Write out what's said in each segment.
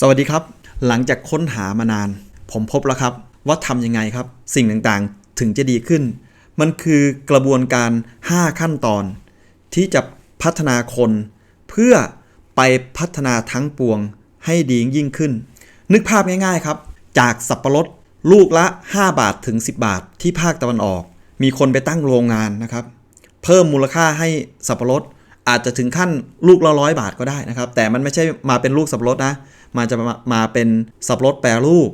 สวัสดีครับ หลังจากค้นหามานาน ผมพบแล้วครับ ว่าทำยังไงครับ สิ่งต่างๆถึงจะดีขึ้น มันคือกระบวนการ 5 ขั้นตอน ที่จะพัฒนาคน เพื่อไปพัฒนาทั้งปวงให้ดียิ่งขึ้น นึกภาพง่ายๆครับ จากสับปะรดลูกละ 5 บาทถึง 10 บาทที่ภาคตะวันออก มีคนไปตั้งโรงงานนะครับ เพิ่มมูลค่าให้สับปะรดอาจจะถึงขั้นลูกละร้อยบาทก็ได้นะครับ แต่มันไม่ใช่มาเป็นลูกสับปะรดนะ มาจะมามาเป็นสับปะรดแปรรูป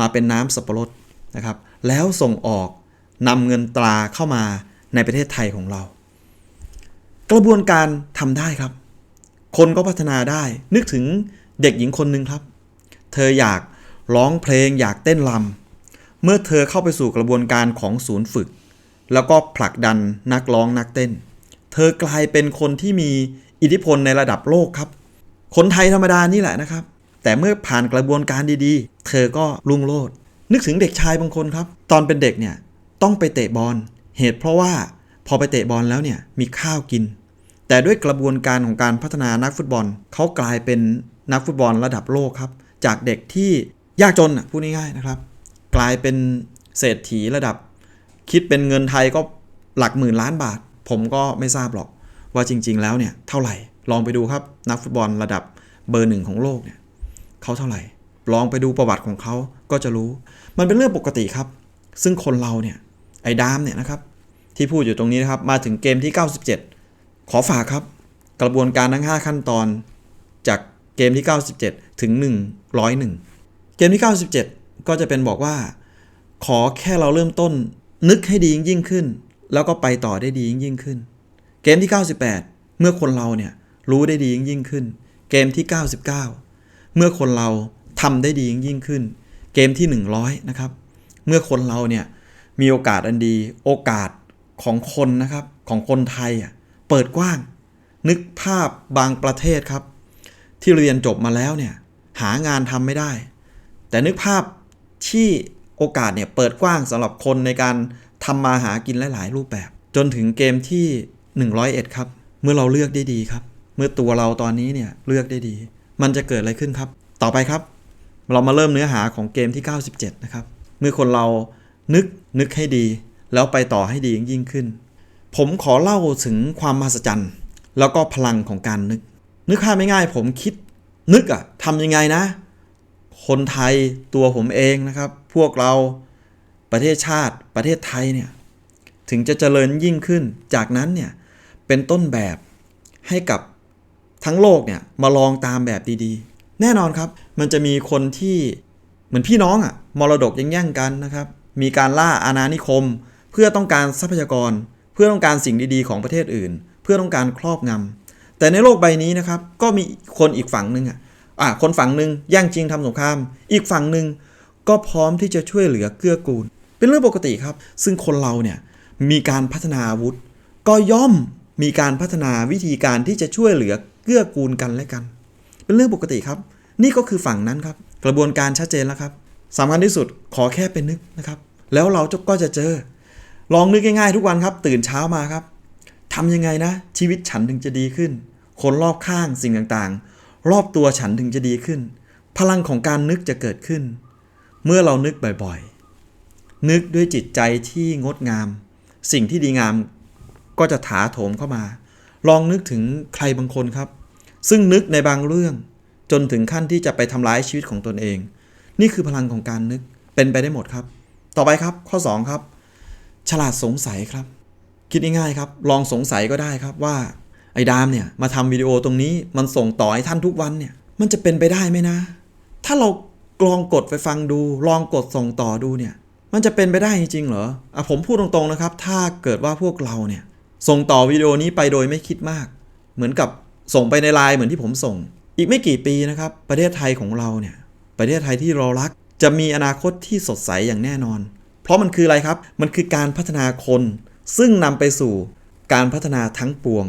มาเป็นน้ำสับปะรดนะครับ แล้วส่งออกนำเงินตราเข้ามาในประเทศไทยของเรา กระบวนการทำได้ครับ คนก็พัฒนาได้ นึกถึงเด็กหญิงคนหนึ่งครับ เธออยากร้องเพลงอยากเต้นรำเมื่อเธอเข้าไปสู่กระบวนการของศูนย์ฝึก แล้วก็ผลักดันนักร้องนักเต้น เธอกลายเป็นคนที่มีอิทธิพลในระดับโลกครับ คนไทยธรรมดานี่แหละนะครับ แต่เมื่อผ่านกระบวนการดีๆ เธอก็รุ่งโรจน์นึกถึงเด็กชายบางคนครับ ตอนเป็นเด็กเนี่ยต้องไปเตะบอล เหตุเพราะว่าพอไปเตะบอลแล้วเนี่ยมีข้าวกิน แต่ด้วยกระบวนการของการพัฒนานักฟุตบอลเขากลายเป็นนักฟุตบอลระดับโลกครับ จากเด็กที่ยากจนพูดง่ายๆนะครับ กลายเป็นเศรษฐีระดับ คิดเป็นเงินไทยก็หลักหมื่นล้านบาท ผมก็ไม่ทราบหรอกว่าจริง ๆ แล้วเนี่ยเท่าไหร่ลองไปดูครับนักฟุตบอลระดับเบอร์หนึ่งของโลกเนี่ย เขาเท่าไหร่ ลองไปดูประวัติของเขาก็จะรู้ มันเป็นเรื่องปกติครับ ซึ่งคนเราเนี่ยไอ้ดามเนี่ยนะครับที่พูดอยู่ตรงนี้นะครับมาถึงเกมที่ 97 ขอฝากครับ กระบวนการทั้ง 5 ขั้นตอน จากเกมที่ 97 ถึง 101 เกมที่ 97 ก็จะเป็นบอกว่า ขอแค่เราเริ่มต้น นึกให้ดียิ่งขึ้น แล้วก็ไปต่อได้ดียิ่งขึ้น เกมที่ 98 เมื่อคนเราเนี่ยรู้ได้ดียิ่งขึ้น เกมที่ 99 เมื่อคนเราทำได้ดียิ่งขึ้น เกมที่ 100 นะครับ เมื่อคนเราเนี่ยมีโอกาสอันดี โอกาสของคนนะครับของคนไทยอะเปิดกว้าง นึกภาพบางประเทศครับ ที่เรียนจบมาแล้วเนี่ยหางานทำไม่ได้ แต่นึกภาพที่โอกาสเนี่ยเปิดกว้างสำหรับคนในการทำมาหากินหลาย ๆ รูปแบบ จนถึงเกมที่ 101 ครับ เมื่อเราเลือกได้ดีครับ เมื่อตัวเราตอนนี้เนี่ยเลือกได้ดี มันจะเกิดอะไรขึ้นครับ ต่อไปครับ เรามาเริ่มเนื้อหาของเกมที่ 97 นะครับ เมื่อคนเรานึกนึกให้ดี แล้วไปต่อให้ดียิ่งขึ้น ผมขอเล่าถึงความมหัศจรรย์ แล้วก็พลังของการนึก นึกภาพไม่ง่ายผมคิด นึกอะทำยังไงนะ คนไทยตัวผมเองนะครับ พวกเราประเทศชาติประเทศไทยเนี่ยถึงจะเจริญยิ่งขึ้น จากนั้นเนี่ยเป็นต้นแบบให้กับ ทั้งโลกเนี่ยมาลองตามแบบดีๆ แน่นอนครับ มันจะมีคนที่เหมือนพี่น้องอะมรดกยังแย่งกันนะครับ มีการล่าอาณานิคม เพื่อต้องการทรัพยากร เพื่อต้องการสิ่งดีๆ ของประเทศอื่น เพื่อต้องการครอบงำแต่ในโลกใบนี้นะครับ ก็มีคนอีกฝั่งหนึ่งอะอะคนฝั่งหนึ่งแย่งจริงทำสงคราม อีกฝั่งหนึ่งก็พร้อมที่จะช่วยเหลือเกื้อกูล เป็นเรื่องปกติครับ ซึ่งคนเราเนี่ยมีการพัฒนาอาวุธ ก็ย่อมมีการพัฒนาวิธีการที่จะช่วยเหลือ เกื้อกูลกันและกัน เป็นเรื่องปกติครับ นี่ก็คือฝั่งนั้นครับ กระบวนการชัดเจนแล้วครับสำคัญที่สุดขอแค่เป็นนึกนะครับ แล้วเราก็จะเจอ ลองนึกง่ายๆทุกวันครับ ตื่นเช้ามาครับทำยังไงนะ ชีวิตฉันถึงจะดีขึ้น คนรอบข้างสิ่งต่างๆ รอบตัวฉันถึงจะดีขึ้น พลังของการนึกจะเกิดขึ้น เมื่อเรานึกบ่อยๆ นึกด้วยจิตใจที่งดงาม สิ่งที่ดีงามก็จะถาโถมเข้ามา ลองนึกถึงใครบางคนครับ ซึ่งนึกในบางเรื่อง จนถึงขั้นที่จะไปทำร้ายชีวิตของตนเอง นี่คือพลังของการนึกเป็นไปได้หมดครับ ต่อไปครับข้อ 2 ครับ ฉลาดสงสัยครับ คิดง่ายๆครับ ลองสงสัยก็ได้ครับว่าไอ้ดามเนี่ยมาทำวิดีโอตรงนี้มันส่งต่อให้ท่านทุกวันเนี่ย มันจะเป็นไปได้ไหมนะ ถ้าเราลองกดไปฟังดู ลองกดส่งต่อดูเนี่ย มันจะเป็นไปได้จริงๆเหรออะผมพูดตรงๆนะครับ ถ้าเกิดว่าพวกเราเนี่ยส่งต่อวิดีโอนี้ไปโดยไม่คิดมาก เหมือนกับ ส่งไปในไลน์เหมือนที่ผมส่ง อีกไม่กี่ปีนะครับ ประเทศไทยของเราเนี่ย ประเทศไทยที่เรารัก จะมีอนาคตที่สดใสอย่างแน่นอน เพราะมันคืออะไรครับ มันคือการพัฒนาคน ซึ่งนำไปสู่การพัฒนาทั้งปวง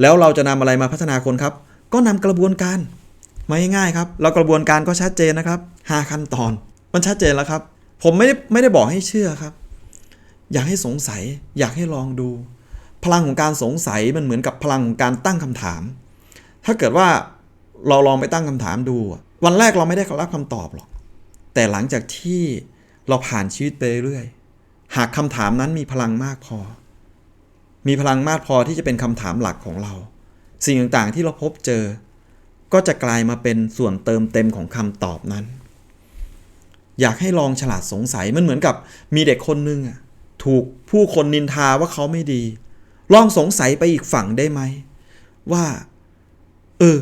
แล้วเราจะนำอะไรมาพัฒนาคนครับ ก็นำกระบวนการมาง่ายๆครับแล้วกระบวนการก็ชัดเจนนะครับ5ขั้นตอน มันชัดเจนแล้วครับ ผมไม่ได้ไม่ได้บอกให้เชื่อครับ อยากให้สงสัย อยากให้ลองดู พลังของการสงสัยมันเหมือนกับพลังของการตั้งคำถาม ถ้าเกิดว่าเราลองไปตั้งคำถามดู วันแรกเราไม่ได้รับคำตอบหรอก แต่หลังจากที่เราผ่านชีวิตไปเรื่อย หากคำถามนั้นมีพลังมากพอ มีพลังมากพอที่จะเป็นคำถามหลักของเรา สิ่งต่างๆที่เราพบเจอ ก็จะกลายมาเป็นส่วนเติมเต็มของคำตอบนั้น อยากให้ลองฉลาดสงสัยมันเหมือนกับมีเด็กคนหนึงอะถูกผู้คนนินทาว่าเขาไม่ดี ลองสงสัยไปอีกฝั่งได้ไหม ว่า เออ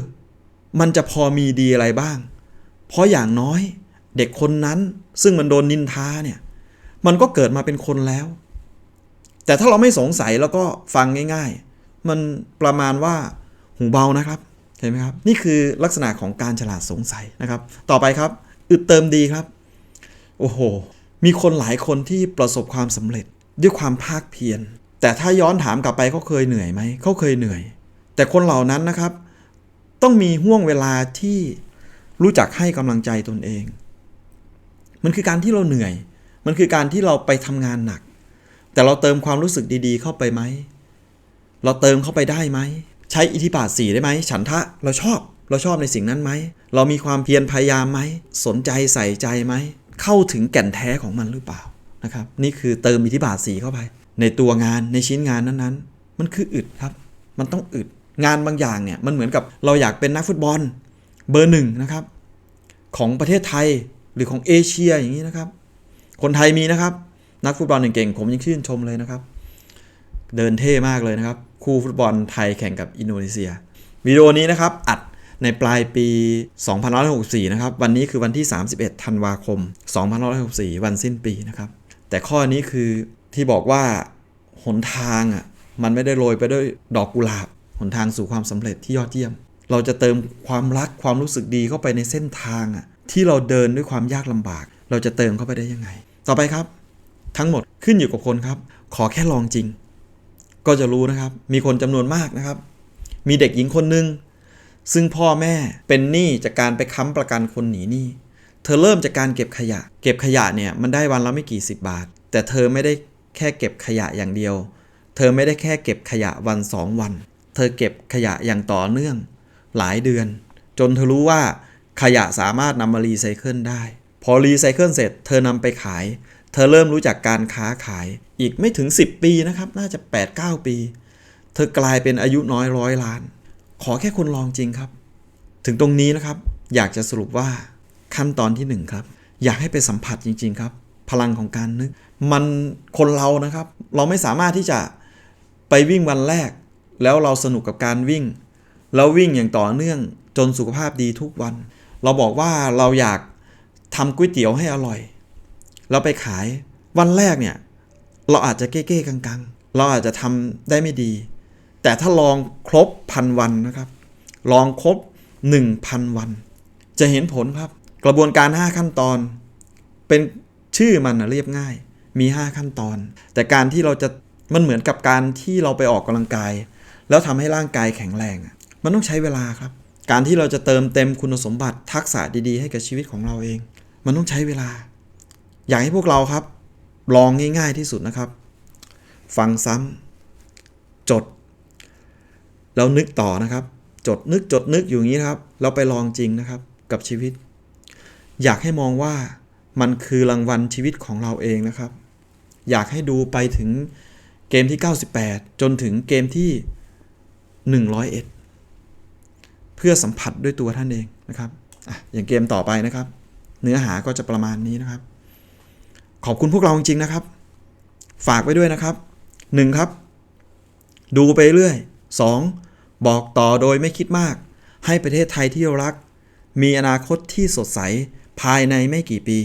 มันจะพอมีดีอะไรบ้าง เพราะอย่างน้อยเด็กคนนั้นซึ่งมันโดนนินทาเนี่ย มันก็เกิดมาเป็นคนแล้ว แต่ถ้าเราไม่สงสัยแล้วก็ฟังง่าย ๆ มันประมาณว่าหูเบานะครับ เห็นไหมครับ นี่คือลักษณะของการฉลาดสงสัยนะครับ ต่อไปครับ อึดเติมดีครับ โอ้โห มีคนหลายคนที่ประสบความสำเร็จด้วยความภาคเพียรแต่ถ้าย้อนถามกลับไปเขาเคยเหนื่อยไหมเขาเคยเหนื่อย แต่คนเหล่านั้นนะครับ ต้องมีห่วงเวลาที่รู้จักให้กำลังใจตนเอง มันคือการที่เราเหนื่อย มันคือการที่เราไปทำงานหนัก แต่เราเติมความรู้สึกดีๆ เข้าไปไหม เราเติมเข้าไปได้ไหม ใช้อิทธิบาทสีได้ไหม ฉันทะ เราชอบ เราชอบในสิ่งนั้นไหม เรามีความเพียรพยายามไหม สนใจใส่ใจไหม เข้าถึงแก่นแท้ของมันหรือเปล่า นะครับ นี่คือเติมอิทธิบาทสีเข้าไป ในตัวงาน ในชิ้นงานนั้นๆ มันคืออึดครับ มันต้องอึด งานบางอย่างเนี่ยมันเหมือนกับเราอยากเป็นนักฟุตบอลเบอร์หนึ่งนะครับ ของประเทศไทยหรือของเอเชียอย่างนี้นะครับ คนไทยมีนะครับ นักฟุตบอลเก่งๆผมยังชื่นชมเลยนะครับ เดินเท่มากเลยนะครับ คู่ฟุตบอลไทยแข่งกับอินโดนีเซียวิดีโอนี้นะครับอัดในปลายปี 2564 นะครับ วันนี้คือวันที่ 31 ธันวาคม 2564 วันสิ้นปีนะครับ แต่ข้อนี้คือที่บอกว่าหนทางอะมันไม่ได้โรยไปด้วยดอกกุหลาบ หนทางสู่ความสำเร็จที่ยอดเยี่ยม เราจะเติมความรักความรู้สึกดีเข้าไปในเส้นทางอะที่เราเดินด้วยความยากลำบาก เราจะเติมเข้าไปได้ยังไง ต่อไปครับ ทั้งหมดขึ้นอยู่กับคนครับ ขอแค่ลองจริง ก็จะรู้นะครับ มีคนจำนวนมากนะครับ มีเด็กหญิงคนหนึ่งซึ่งพ่อแม่เป็นหนี้จากการไปค้ำประกันคนหนีหนี้เธอเริ่มจากการเก็บขยะ เก็บขยะเนี่ยมันได้วันละไม่กี่สิบบาท แต่เธอไม่ได้แค่เก็บขยะอย่างเดียว เธอไม่ได้แค่เก็บขยะวันสองวัน เธอเก็บขยะอย่างต่อเนื่อง หลายเดือน จนเธอรู้ว่าขยะสามารถนำมารีไซเคิลได้ พอรีไซเคิลเสร็จ เธอนำไปขาย เธอเริ่มรู้จักการค้าขาย อีกไม่ถึง 10 ปีนะครับ น่าจะ 8-9 ปี เธอกลายเป็นอายุน้อยร้อยล้าน ขอแค่คุณลองจริงครับ ถึงตรงนี้นะครับ อยากจะสรุปว่าขั้นตอนที่หนึ่งครับ อยากให้ไปสัมผัสจริง ๆ ครับ พลังของการนึก มันคนเรานะครับ เราไม่สามารถที่จะไปวิ่งวันแรก แล้วเราสนุกกับการวิ่ง แล้ววิ่งอย่างต่อเนื่องจนสุขภาพดีทุกวัน เราบอกว่าเราอยากทำก๋วยเตี๋ยวให้อร่อย เราไปขายวันแรกเนี่ย เราอาจจะเก้ๆกังๆ เราอาจจะทำได้ไม่ดี แต่ถ้าลองครบพันวันนะครับ ลองครบ 1,000 วัน จะเห็นผลครับ กระบวนการ 5 ขั้นตอน เป็นชื่อมันนะเรียบง่าย มี 5 ขั้นตอน แต่การที่เราจะมันเหมือนกับการที่เราไปออกกำลังกาย แล้วทำให้ร่างกายแข็งแรงมันต้องใช้เวลาครับ การที่เราจะเติมเต็มคุณสมบัติทักษะดีๆ ให้กับชีวิตของเราเอง มันต้องใช้เวลา อยากให้พวกเราครับ ลองง่าย ๆที่สุดนะครับ ฟังซ้ำจด แล้วนึกต่อนะครับ จดนึกจดนึกอยู่อย่างนี้นะครับ เราไปลองจริงนะครับกับชีวิต อยากให้มองว่ามันคือรางวัลชีวิตของเราเองนะครับ อยากให้ดูไปถึงเกมที่ 98 จนถึงเกมที่ 101 เพื่อสัมผัสด้วยตัวท่านเองนะครับออย่างเกมต่อไปนะครับ เนื้อหาก็จะประมาณนี้นะครับ ขอบคุณพวกเราจริงๆนะครับ ฝากไว้ด้วยนะครับ 1. ครับ ดูไปเรื่อย 2. บอกต่อโดยไม่คิดมาก ให้ประเทศไทยที่เรารัก มีอนาคตที่สดใสภายในไม่กี่ปี